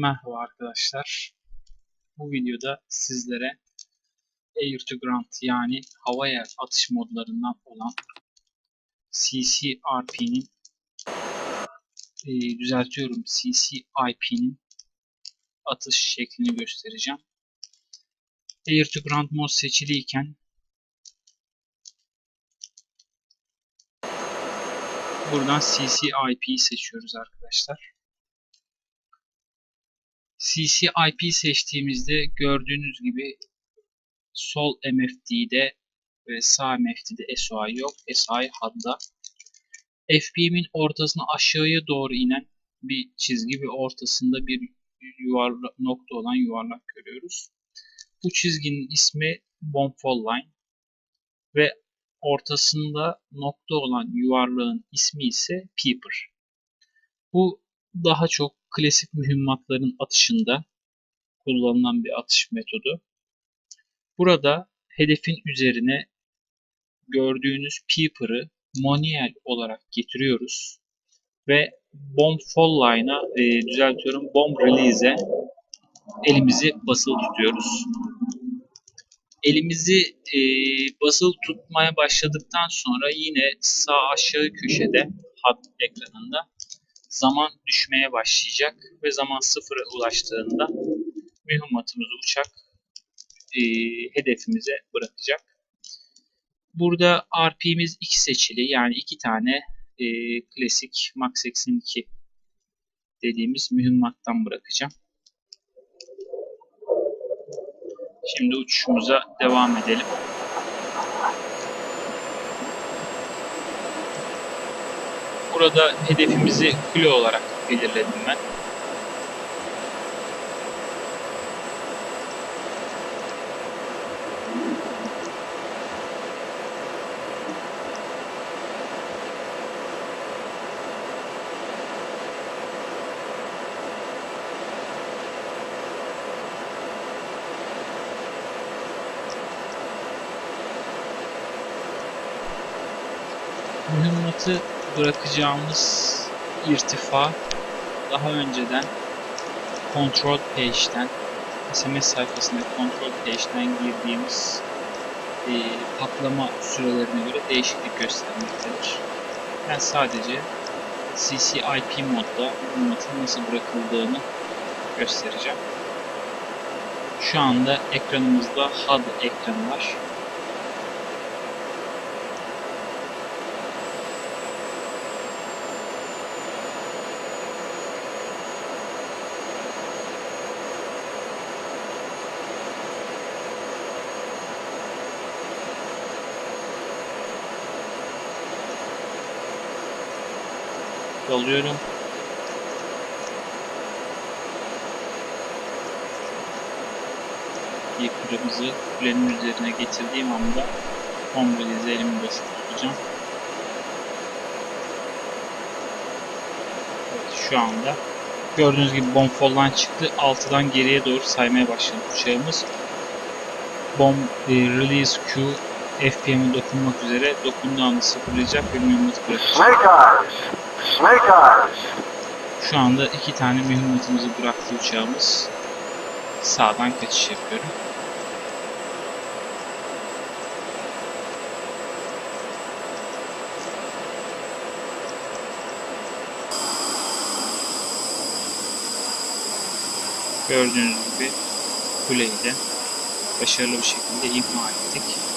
Merhaba arkadaşlar. Bu videoda sizlere Air to Ground yani hava yer atış modlarından olan CCRP'nin e, düzeltiyorum CCIP'nin atış şeklini göstereceğim. Air to Ground mod seçiliyken buradan CCIP'yi seçiyoruz arkadaşlar. CCIP seçtiğimizde gördüğünüz gibi sol MFD'de ve sağ MFD'de SOI yok. SOI HUD'da. FPM'in ortasına aşağıya doğru inen bir çizgi ve ortasında bir yuvarlak nokta olan yuvarlak görüyoruz. Bu çizginin ismi Bombfall Line ve ortasında nokta olan yuvarlağın ismi ise Peeper. Bu daha çok klasik mühimmatların atışında kullanılan bir atış metodu. Burada hedefin üzerine gördüğünüz Peeper'ı manuel olarak getiriyoruz ve bomb fall line'a e, düzeltiyorum bomb release'e elimizi basılı tutuyoruz. Elimizi e, basılı tutmaya başladıktan sonra yine sağ aşağı köşede HUD ekranında zaman düşmeye başlayacak ve zaman sıfıra ulaştığında mühimmatımızı uçak e, hedefimize bırakacak. Burada RP'miz 2 seçili yani iki tane e, klasik Max 82 dediğimiz mühimmattan bırakacağım. Şimdi uçuşumuza devam edelim. Burada hedefimizi kule olarak belirledim ben. mühimmatı bırakacağımız irtifa daha önceden kontrol page'den SMS sayfasında kontrol page'den girdiğimiz e, patlama sürelerine göre değişiklik göstermektedir. Ben sadece CCIP modda mühimmatın nasıl bırakıldığını göstereceğim. Şu anda ekranımızda HUD ekranı var. Yolluyorum. Yıkırımızı kulenin üzerine getirdiğim anda ombrelize elimi basıp tutacağım. Evet, şu anda gördüğünüz gibi bomb fall'dan çıktı. Altıdan geriye doğru saymaya başladı uçağımız. Bomb e, release Q FPM'e dokunmak üzere dokunduğu anda sıfırlayacak ve mühimmat bırakacak. Şu anda iki tane mühimmatımızı bıraktı uçağımız. Sağdan kaçış yapıyorum. Gördüğünüz gibi kuleyi de başarılı bir şekilde imha ettik.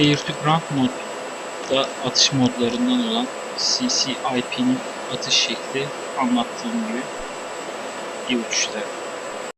Air to Ground modda atış modlarından olan CCIP'nin atış şekli anlattığım gibi bir uçuşta